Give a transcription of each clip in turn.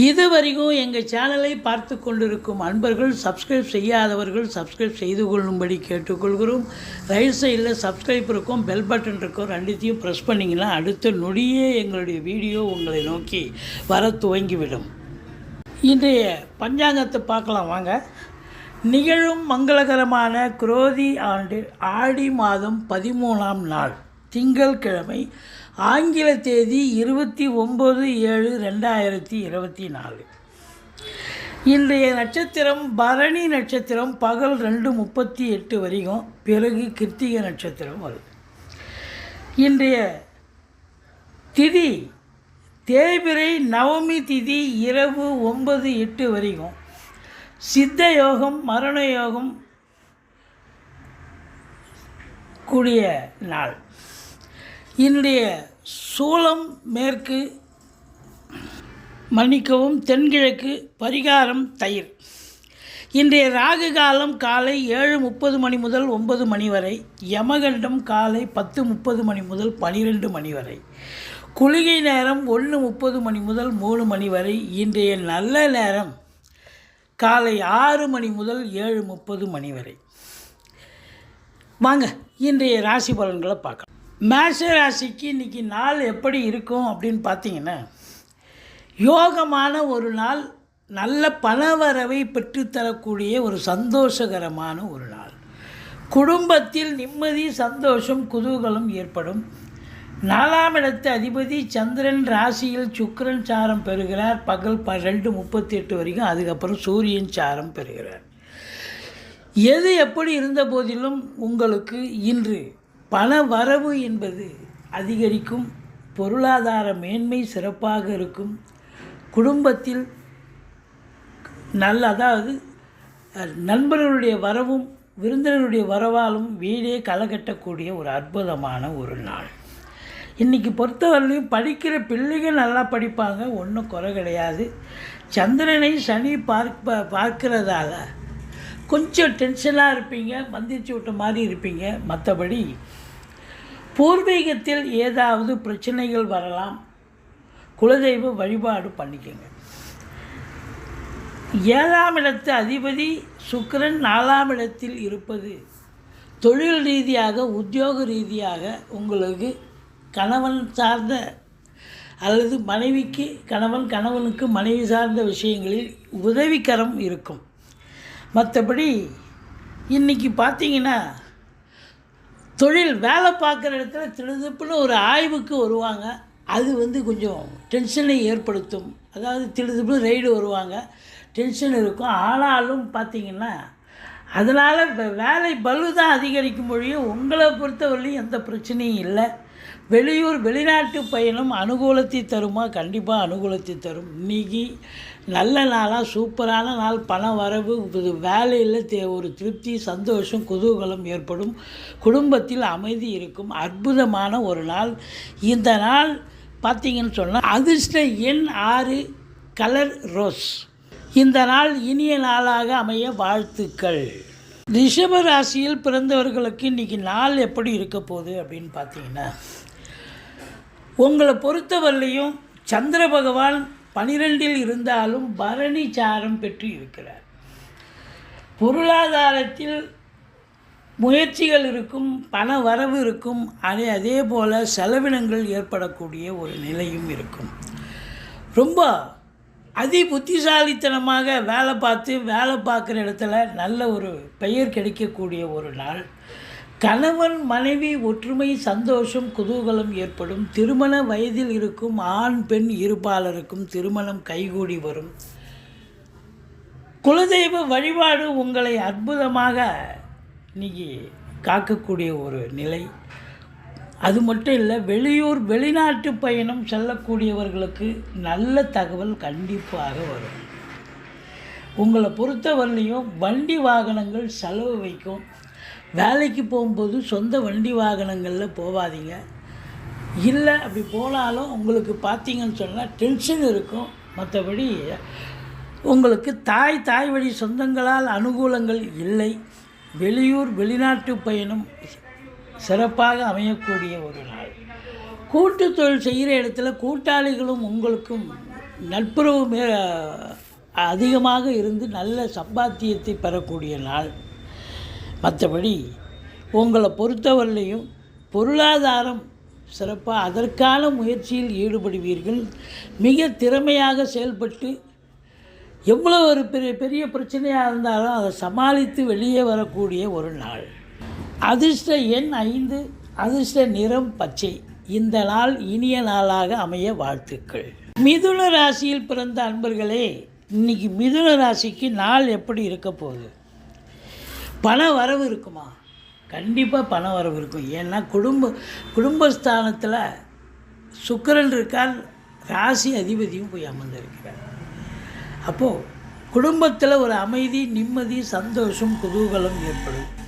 இதுவரைக்கும் எங்கள் சேனலை பார்த்து கொண்டிருக்கும் அன்பர்கள் சப்ஸ்கிரைப் செய்யாதவர்கள் சப்ஸ்கிரைப் செய்து கொள்ளும்படி கேட்டுக்கொள்கிறோம். ரைட் சைடில் சப்ஸ்கிரைப் இருக்கும் பெல் பட்டன் இருக்கும் ரெண்டுத்தையும் ப்ரெஸ் பண்ணிங்கன்னா அடுத்த நொடியே எங்களுடைய வீடியோ உங்களை நோக்கி வர துவங்கிவிடும். இன்றைய பஞ்சாங்கத்தை பார்க்கலாம் வாங்க. நிகழும் மங்களகரமான குரோதி ஆண்டு ஆடி மாதம் பதிமூணாம் நாள். திங்கள்கிழமை ஆங்கில தேதி இருபத்தி ஒம்பது ஏழு ரெண்டாயிரத்தி இருபத்தி நாலு. இன்றைய நட்சத்திரம் பரணி நட்சத்திரம் பகல் ரெண்டு முப்பத்தி எட்டு வரைக்கும் பிறகு கிருத்திகை நட்சத்திரம் வருது. இன்றைய திதி தேய்பிரை நவமி திதி இரவு ஒன்பது எட்டு வரைக்கும் சித்த யோகம் மரண யோகம் கூடிய நாள். இன்றைய சூளம் மேற்கு மன்னிக்கவும் தென்கிழக்கு பரிகாரம் தயிர். இன்றைய ராகு காலம் காலை ஏழு முப்பது மணி முதல் ஒன்பது மணி வரை யமகண்டம் காலை பத்து முப்பது மணி முதல் பனிரெண்டு மணி வரை. குளிகை நேரம் ஒன்று முப்பது மணி முதல் மூணு மணி வரை இன்றைய நல்ல நேரம் காலை ஆறு மணி முதல் ஏழு முப்பது மணி வரை. வாங்க இன்றைய ராசி பலன்களை பார்க்கலாம். மேஷ ராசிக்கு இன்றைக்கி நாள் எப்படி இருக்கும் அப்படின்னு பார்த்தீங்கன்னா யோகமான ஒரு நாள் நல்ல பணவரவை பெற்றுத்தரக்கூடிய ஒரு சந்தோஷகரமான ஒரு நாள். குடும்பத்தில் நிம்மதி சந்தோஷம் குதூகலம் ஏற்படும். நாலாம் இடத்து அதிபதி சந்திரன் ராசியில் சுக்கரன் சாரம் பெறுகிறார். பகல் ப ரெண்டு முப்பத்தி எட்டு வரைக்கும் அதுக்கப்புறம் சூரியன் சாரம் பெறுகிறார். எது எப்படி இருந்த போதிலும் உங்களுக்கு இன்று பண வரவு என்பது அதிகரிக்கும் பொருளாதார மேன்மை சிறப்பாக இருக்கும். குடும்பத்தில் நல்ல அதாவது நண்பர்களுடைய வரவும் விருந்தினருடைய வரவாலும் வீடே களை ஒரு அற்புதமான ஒரு நாள். இன்றைக்கி பொறுத்தவரையிலையும் படிக்கிற பிள்ளைகள் நல்லா படிப்பாங்க ஒன்றும் குறை கிடையாது. சந்திரனை சனி பார்ப்ப பார்க்கிறதால கொஞ்சம் டென்ஷனாக இருப்பீங்க மந்திரிச்சு விட்ட மாதிரி இருப்பீங்க. மற்றபடி பூர்வீகத்தில் ஏதாவது பிரச்சனைகள் வரலாம் குலதெய்வ வழிபாடு பண்ணிக்கோங்க. ஏழாம் இடத்து அதிபதி சுக்கரன் நாலாம் இடத்தில் இருப்பது தொழில் ரீதியாக உத்தியோக ரீதியாக உங்களுக்கு கணவன் சார்ந்த அல்லது மனைவிக்கு கணவன் கணவனுக்கு மனைவி சார்ந்த விஷயங்களில் உதவிக்கரம் இருக்கும். மற்றபடி இன்றைக்கி பார்த்தீங்கன்னா தொழில் வேலை பார்க்குற இடத்துல திடுதிப்புன்னு ஒரு ஆய்வுக்கு வருவாங்க. அது வந்து கொஞ்சம் டென்ஷனை ஏற்படுத்தும். அதாவது திடுதிப்புன்னு ரைடு வருவாங்க. டென்ஷன் இருக்கும். ஆனாலும் பார்த்தீங்கன்னா அதனால் இப்போ வேலை பளு தான் அதிகரிக்கும் மொழியும் உங்களை பொறுத்தவரையிலும் எந்த பிரச்சனையும் இல்லை. வெளியூர் வெளிநாட்டு பயணம் அனுகூலத்தை தருமா? கண்டிப்பாக அனுகூலத்தை தரும். இன்றைக்கி நல்ல நாளாக சூப்பரான நாள் பண வரவு வேலையில் தே ஒரு திருப்தி சந்தோஷம் குதூகலம் ஏற்படும். குடும்பத்தில் அமைதி இருக்கும். அற்புதமான ஒரு நாள். இந்த நாள் பார்த்திங்கன்னு சொன்னால் அதிர்ஷ்ட எண் ஆறு கலர் ரோஸ். இந்த நாள் இனிய நாளாக அமைய வாழ்த்துக்கள். ரிஷப ராசியில் பிறந்தவர்களுக்கு இன்றைக்கி நாள் எப்படி இருக்க போகுது அப்படின்னு பார்த்தீங்கன்னா உங்களை பொறுத்தவரையும் சந்திர பகவான் பனிரெண்டில் இருந்தாலும் பரணி சாரம் பெற்று இருக்கிறார். பொருளாதாரத்தில் முயற்சிகள் இருக்கும் பண வரவு இருக்கும் அதே அதே போல் செலவினங்கள் ஏற்படக்கூடிய ஒரு நிலையும் இருக்கும். ரொம்ப அதி புத்திசாலித்தனமாக வேலை பார்த்து வேலை பார்க்குற இடத்துல நல்ல ஒரு பெயர் கிடைக்கக்கூடிய ஒரு நாள். கணவன் மனைவி ஒற்றுமை சந்தோஷம் குதூகலம் ஏற்படும். திருமண வயதில் இருக்கும் ஆண் பெண் இருபாலருக்கும் திருமணம் கைகூடி வரும். குலதெய்வ வழிபாடு உங்களை அற்புதமாக இன்னைக்கு காக்கக்கூடிய ஒரு நிலை. அது மட்டும் இல்லை வெளியூர் வெளிநாட்டு பயணம் செல்லக்கூடியவர்களுக்கு நல்ல தகவல் கண்டிப்பாக வரும். உங்களை பொறுத்தவரையிலையும் வண்டி வாகனங்கள் செலவு வைக்கும். வேலைக்கு போகும்போது சொந்த வண்டி வாகனங்களில் போகாதீங்க இல்லை அப்படி போனாலும் உங்களுக்கு பார்த்தீங்கன்னு சொன்னால் டென்ஷன் இருக்கும். மற்றபடி உங்களுக்கு தாய் தாய் வழி சொந்தங்களால் அனுகூலங்கள் இல்லை. வெளியூர் வெளிநாட்டு பயணம் சிறப்பாக அமையக்கூடிய ஒரு நாள். கூட்டு தொழில் செய்கிற இடத்துல கூட்டாளிகளும் உங்களுக்கும் நட்புறவு மே அதிகமாக இருந்து நல்ல சம்பாத்தியத்தை பெறக்கூடிய நாள். மற்றபடி உங்களை பொறுத்தவரையிலையும் பொருளாதாரம் சிறப்பாக அதற்கான முயற்சியில் ஈடுபடுவீர்கள். மிக திறமையாக செயல்பட்டு எவ்வளோ ஒரு பெரிய பெரிய பிரச்சனையாக இருந்தாலும் அதை சமாளித்து வெளியே வரக்கூடிய ஒரு நாள். அதிர்ஷ்ட எண் ஐந்து அதிர்ஷ்ட நிறம் பச்சை. இந்த நாள் இனிய நாளாக அமைய வாழ்த்துக்கள். மிதுன ராசியில் பிறந்த அன்பர்களே இன்னைக்கு மிதுன ராசிக்கு நாள் எப்படி இருக்க போகுது? பண வரவு இருக்குமா? கண்டிப்பாக பண வரவு இருக்கும். ஏன்னா குடும்ப குடும்பஸ்தானத்தில் சுக்கரன் இருக்கார் ராசி அதிபதியும் போய் அமர்ந்திருக்கிறார். அப்போது குடும்பத்தில் ஒரு அமைதி நிம்மதி சந்தோஷம் குதூகலம் ஏற்படும்.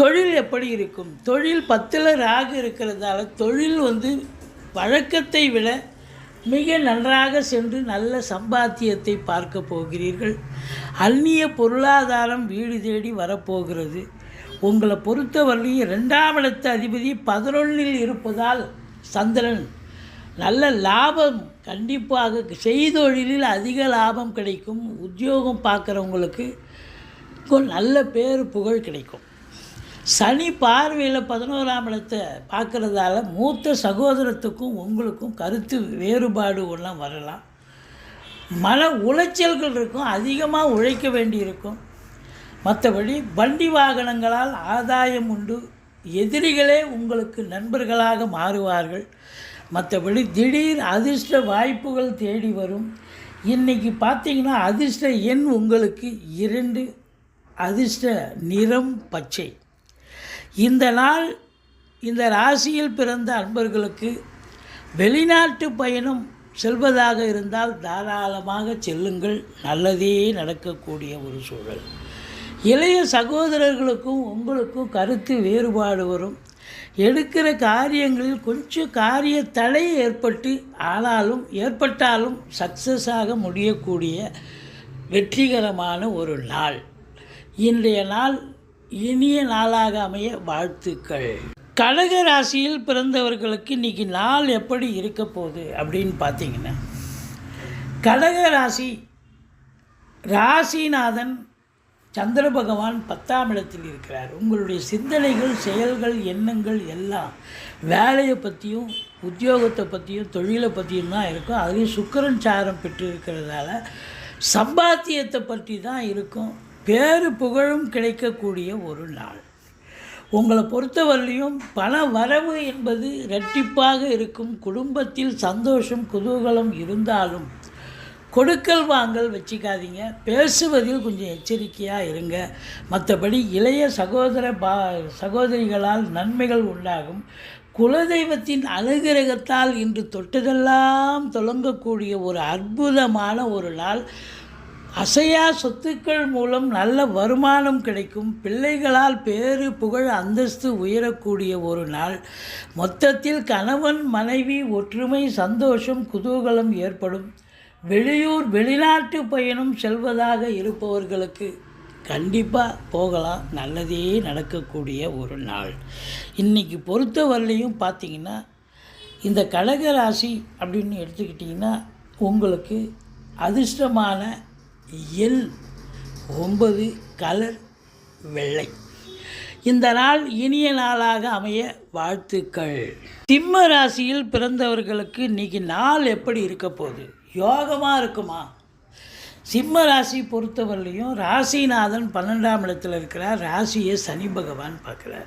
தொழில் எப்படி இருக்கும்? தொழில் பத்தில் ராகு இருக்கிறதால தொழில் வந்து வழக்கத்தை விட மிக நன்றாக சென்று நல்ல சம்பாத்தியத்தை பார்க்க போகிறீர்கள். அந்நிய பொருளாதாரம் வீடு தேடி வரப்போகிறது. உங்களை பொறுத்தவரையும் ரெண்டாம் இடத்து அதிபதி பதினொன்றில் இருப்பதால் சந்திரன் நல்ல லாபம் கண்டிப்பாக செய்தொழிலில் அதிக லாபம் கிடைக்கும். உத்தியோகம் பார்க்குறவங்களுக்கு நல்ல பேர் புகழ் கிடைக்கும். சனி பார்வையில் பதினோராம் இடத்தை பார்க்குறதால மூத்த சகோதரத்துக்கும் உங்களுக்கும் கருத்து வேறுபாடு எல்லாம் வரலாம். மன உளைச்சல்கள் இருக்கும் அதிகமாக உழைக்க வேண்டியிருக்கும். மற்றபடி வண்டி வாகனங்களால் ஆதாயம் உண்டு. எதிரிகளே உங்களுக்கு நண்பர்களாக மாறுவார்கள். மற்றபடி திடீர் அதிர்ஷ்ட வாய்ப்புகள் தேடி வரும். இன்றைக்கி பார்த்தீங்கன்னா அதிர்ஷ்ட எண் உங்களுக்கு இரண்டு அதிர்ஷ்ட நிறம் பச்சை. இந்த நாள் இந்த ராசியில் பிறந்த அன்பர்களுக்கு வெளிநாட்டு பயணம் செல்வதாக இருந்தால் தாராளமாக செல்லுங்கள். நல்லதே நடக்கக்கூடிய ஒரு சூழல். இளைய சகோதரர்களுக்கும் உங்களுக்கும் கருத்து வேறுபாடு வரும். எடுக்கிற காரியங்களில் கொஞ்சம் காரிய தடை ஏற்பட்டு ஆனாலும் ஏற்பட்டாலும் சக்ஸஸாக முடியக்கூடிய வெற்றிகரமான ஒரு நாள். இன்றைய நாள் இனிய நாளாக அமைய வாழ்த்துக்கள். கடக ராசியில் பிறந்தவர்களுக்கு இன்றைக்கி நாள் எப்படி இருக்க போகுது அப்படின்னு பார்த்தீங்கன்னா கடக ராசி ராசிநாதன் சந்திர பகவான் பத்தாம் இடத்தில் இருக்கிறார். உங்களுடைய சிந்தனைகள் செயல்கள் எண்ணங்கள் எல்லாம் வேலையை பற்றியும் உத்தியோகத்தை பற்றியும் தொழிலை பற்றியும் தான் இருக்கும். அதுலேயும் சுக்கரன் சாரம் பெற்று இருக்கிறதால சம்பாத்தியத்தை பற்றி தான் இருக்கும். பேரு புகழும் கிடைக்கக்கூடிய ஒரு நாள். உங்களை பொறுத்தவரையிலையும் பண வரவு என்பது இரட்டிப்பாக இருக்கும். குடும்பத்தில் சந்தோஷம் குதூகலம் இருந்தாலும் கொடுக்கல் வாங்கல் வச்சுக்காதீங்க. பேசுவதில் கொஞ்சம் எச்சரிக்கையாக இருங்க. மற்றபடி இளைய சகோதர பா சகோதரிகளால் நன்மைகள் உண்டாகும். குலதெய்வத்தின் அனுகிரகத்தால் இன்று தொட்டதெல்லாம் தொடங்கக்கூடிய ஒரு அற்புதமான ஒரு நாள். அசையா சொத்துக்கள் மூலம் நல்ல வருமானம் கிடைக்கும். பிள்ளைகளால் பேறு புகழ் அந்தஸ்து உயரக்கூடிய ஒரு நாள். மொத்தத்தில் கணவன் மனைவி ஒற்றுமை சந்தோஷம் குதூகலம் ஏற்படும். வெளியூர் வெளிநாட்டு பயணம் செல்வதாக இருப்பவர்களுக்கு கண்டிப்பாக போகலாம். நல்லதே நடக்கக்கூடிய ஒரு நாள். இன்றைக்கி பொறுத்தவரையிலையும் பார்த்தீங்கன்னா இந்த கடகராசி அப்படின்னு எடுத்துக்கிட்டிங்கன்னா உங்களுக்கு அதிர்ஷ்டமான எண் ஒன்பது கலர் வெள்ளை. இந்த நாள் இனிய நாளாக அமைய வாழ்த்துக்கள். சிம்ம ராசியில் பிறந்தவர்களுக்கு இன்னைக்கு நாள் எப்படி இருக்க போகுது? யோகமாக இருக்குமா? சிம்ம ராசி பொறுத்தவரையிலையும் ராசிநாதன் பன்னெண்டாம் இடத்தில் இருக்கிறார். ராசியை சனி பகவான் பார்க்குறார்.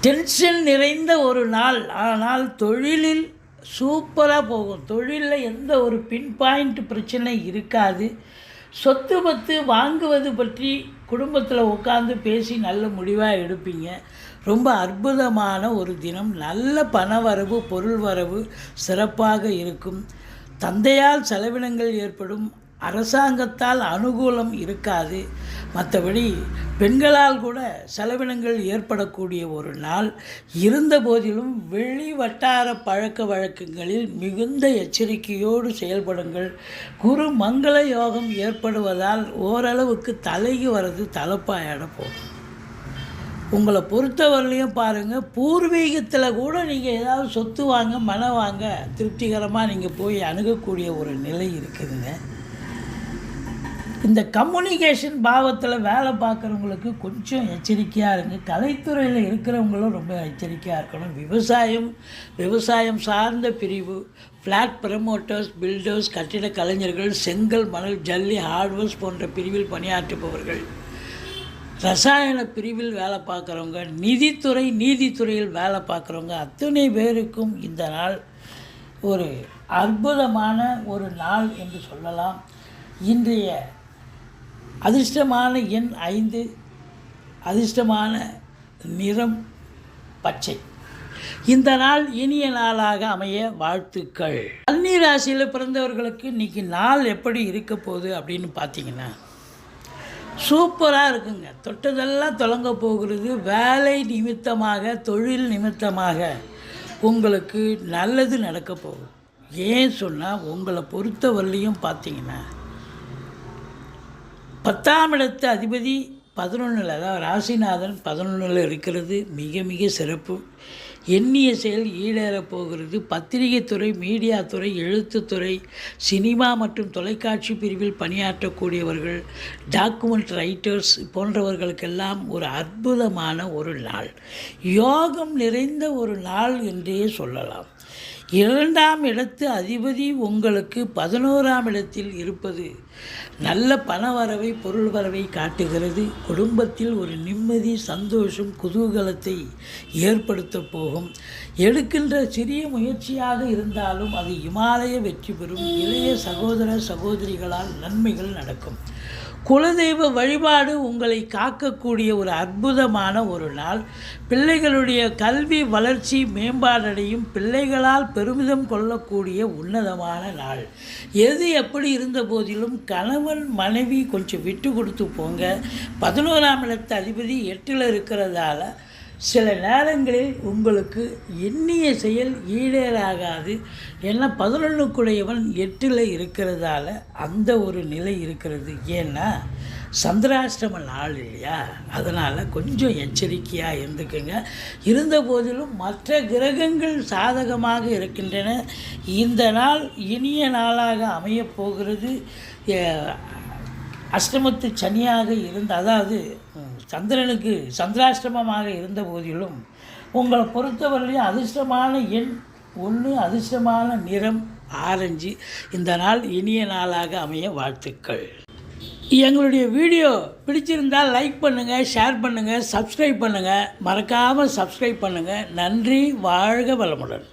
டென்ஷன் நிறைந்த ஒரு நாள். ஆனால் தொழிலில் சூப்பராக போகும். தொழிலில் எந்த ஒரு பின் பாயிண்ட் பிரச்சனை இருக்காது. சொத்து பத்து வாங்குவது பற்றி குடும்பத்தில் உட்காந்து பேசி நல்ல முடிவாக எடுப்பீங்க. ரொம்ப அற்புதமான ஒரு தினம். நல்ல பண வரவு பொருள் வரவு சிறப்பாக இருக்கும். தந்தையால் செலவினங்கள் ஏற்படும். அரசாங்கத்தால் அனுகூலம் இருக்காது. மற்றபடி பெண்களால் கூட செலவினங்கள் ஏற்படக்கூடிய ஒரு நாள். இருந்த போதிலும் வெளி வட்டார பழக்க வழக்கங்களில் மிகுந்த எச்சரிக்கையோடு செயல்படுங்கள். குரு மங்கள யோகம் ஏற்படுவதால் ஓரளவுக்கு தலைக்கு வர்றது தலைப்பாயிட போகும் உங்களை பொறுத்தவரையிலையும் பாருங்கள் பூர்வீகத்தில் கூட நீங்கள் ஏதாவது சொத்து வாங்க மனம் வாங்க திருப்திகரமாக நீங்கள் போய் அணுகக்கூடிய ஒரு நிலை இருக்குதுங்க. இந்த கம்யூனிகேஷன் பாவத்தில் வேலை பார்க்குறவங்களுக்கு கொஞ்சம் எச்சரிக்கையாக இருங்க. கலைத்துறையில் இருக்கிறவங்களும் ரொம்ப எச்சரிக்கையாக இருக்கணும். விவசாயம் விவசாயம் சார்ந்த பிரிவு ஃப்ளாட் ப்ரமோட்டர்ஸ் பில்டர்ஸ் கட்டிட கலைஞர்கள் செங்கல் மணல் ஜல்லி ஹார்ட்வேர்ஸ் போன்ற பிரிவில் பணியாற்றுபவர்கள். ரசாயன பிரிவில் வேலை பார்க்குறவங்க நிதித்துறை நீதித்துறையில் வேலை பார்க்குறவங்க அத்தனை பேருக்கும் இந்த நாள் ஒரு அற்புதமான ஒரு நாள் என்று சொல்லலாம். இன்றைய அதிர்ஷ்டமான எண் ஐந்து. அதிர்ஷ்டமான நிறம் பச்சை. இந்த நாள் இனிய நாளாக அமைய வாழ்த்துக்கள். கன்னி ராசியில் பிறந்தவர்களுக்கு இன்னைக்கு நாள் எப்படி இருக்க போகுது அப்படின்னு பார்த்தீங்கன்னா சூப்பராக இருக்குங்க. தொட்டதெல்லாம் தொடங்க போகிறது. வேலை நிமித்தமாக தொழில் நிமித்தமாக உங்களுக்கு நல்லது நடக்க போகுது. ஏன் சொன்னால் உங்களை பொறுத்தவரையிலையும் பார்த்தீங்கன்னா பத்தாம் இடத்து அதிபதி பதினொன்றில் அதாவது ராசிநாதன் பதினொன்றில் இருக்கிறது மிக மிக சிறப்பு. எண்ணிய செயல் ஈடேறப் போகிறது. பத்திரிகை துறை மீடியா துறை எழுத்துத்துறை சினிமா மற்றும் தொலைக்காட்சி பிரிவில் பணியாற்றக்கூடியவர்கள் டாக்குமெண்ட் ரைட்டர்ஸ் போன்றவர்களுக்கெல்லாம் ஒரு அற்புதமான ஒரு நாள். யோகம் நிறைந்த ஒரு நாள் என்றே சொல்லலாம். இரண்டாம் இடத்து அதிபதி உங்களுக்கு பதினோராம் இடத்தில் இருப்பது நல்ல பண வரவை பொருள் வரவை காட்டுகிறது. குடும்பத்தில் ஒரு நிம்மதி சந்தோஷம் குதூகலத்தை ஏற்படுத்த போகும். எடுக்கின்ற சிறிய முயற்சியாக இருந்தாலும் அது இமாலய வெற்றி பெறும். இளைய சகோதர சகோதரிகளால் நன்மைகள் நடக்கும். குலதெய்வ வழிபாடு உங்களை காக்கக்கூடிய ஒரு அற்புதமான ஒரு நாள். பிள்ளைகளுடைய கல்வி வளர்ச்சி மேம்பாடடையும் பிள்ளைகளால் பெருமிதம் கொள்ளக்கூடிய உன்னதமான நாள். எது எப்படி இருந்த போதிலும் கணவன் மனைவி கொஞ்சம் விட்டு கொடுத்து போங்க. பதினோராம் இடத்து அதிபதி எட்டில் இருக்கிறதால சில நேரங்களில் உங்களுக்கு எண்ணிய செயல் ஈடேறாகாது ஏன்னா பதினொன்றுக்குடையவன் எட்டில் இருக்கிறதால அந்த ஒரு நிலை இருக்கிறது. ஏன்னா சந்திராஷ்டம நாள் இல்லையா? அதனால் கொஞ்சம் எச்சரிக்கையாக இருந்துக்குங்க. இருந்த போதிலும் மற்ற கிரகங்கள் சாதகமாக இருக்கின்றன. இந்த நாள் இனிய நாளாக அமையப் போகிறது. அஷ்டமத்து சனியாக இருந்த அதாவது சந்திரனுக்கு சந்திராஷ்டமமாக இருந்த போதிலும் உங்களை பொறுத்தவரையிலும் அதிர்ஷ்டமான எண் ஒன்று அதிர்ஷ்டமான நிறம் ஆரஞ்சு. இந்த நாள் இனிய நாளாக அமைய வாழ்த்துக்கள். எங்களுடைய வீடியோ பிடிச்சிருந்தால் லைக் பண்ணுங்கள் ஷேர் பண்ணுங்கள் சப்ஸ்கிரைப் பண்ணுங்கள் மறக்காமல் சப்ஸ்கிரைப் பண்ணுங்கள் நன்றி வாழ்க வளமுடன்.